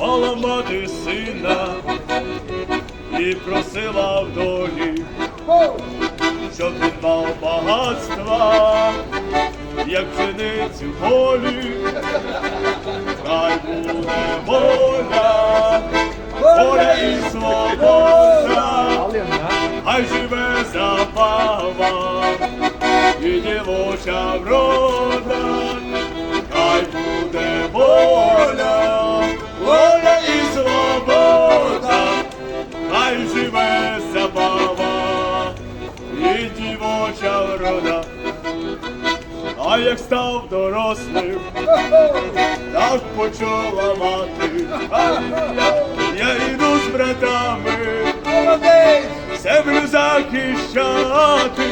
мала мати сина і просила в долі, щоб він мав багатства, як пшеницю в полі, хай буде воля, воля і свобода, хай живе забава і дівоча врода, як став дорослим, так почула мати, я йду з братами. Землю захищати,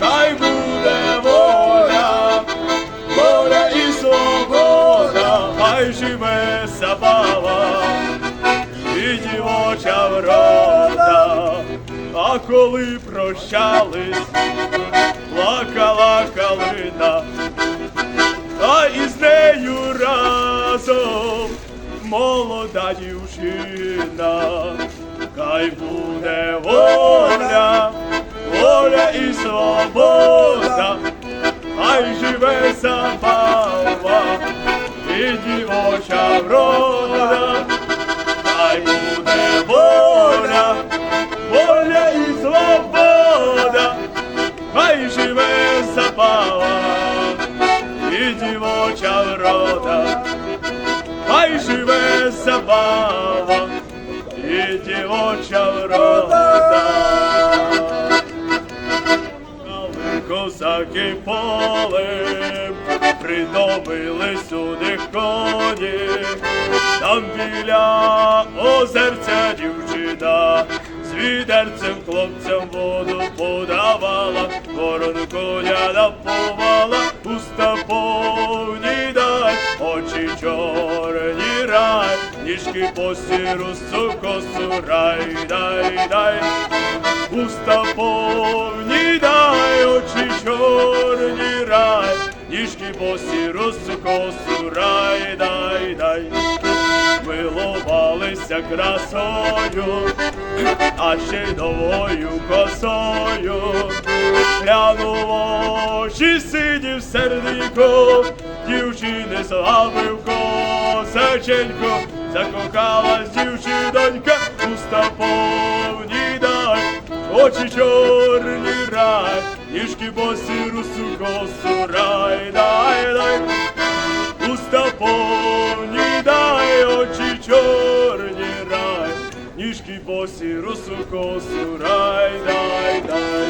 хай буде воля, воля і свобода, хай живе забава. І дівоча врода, а коли прощались, плакала калина, а із нею разом молода дівчина, хай буде воля, воля і свобода, хай живе забава і дівоча врода, і дівоча врода, хай живе забава. І дівоча врода. Але козаки полем придомили сюди коні, там біля озерця дівчина, з відерцем хлопцям воду подавала, ворон коня напувала, очі чорні рай, ніжки по сіру косу рай, дай, дай, уста повні дай, очі чорні рай, ніжки по сіру косу рай, дай, дай. Милувалися красою, а ще й новою косою. Глянув в очі сидів серденько, дівчини славив косаченько, закохалась дівчинонька, уста повні дай, очі чорні рай, ніжки босі русу косу рай, дай, дай. Уста повні дай, очі чорні рай, ніжки босі русу косу рай, дай.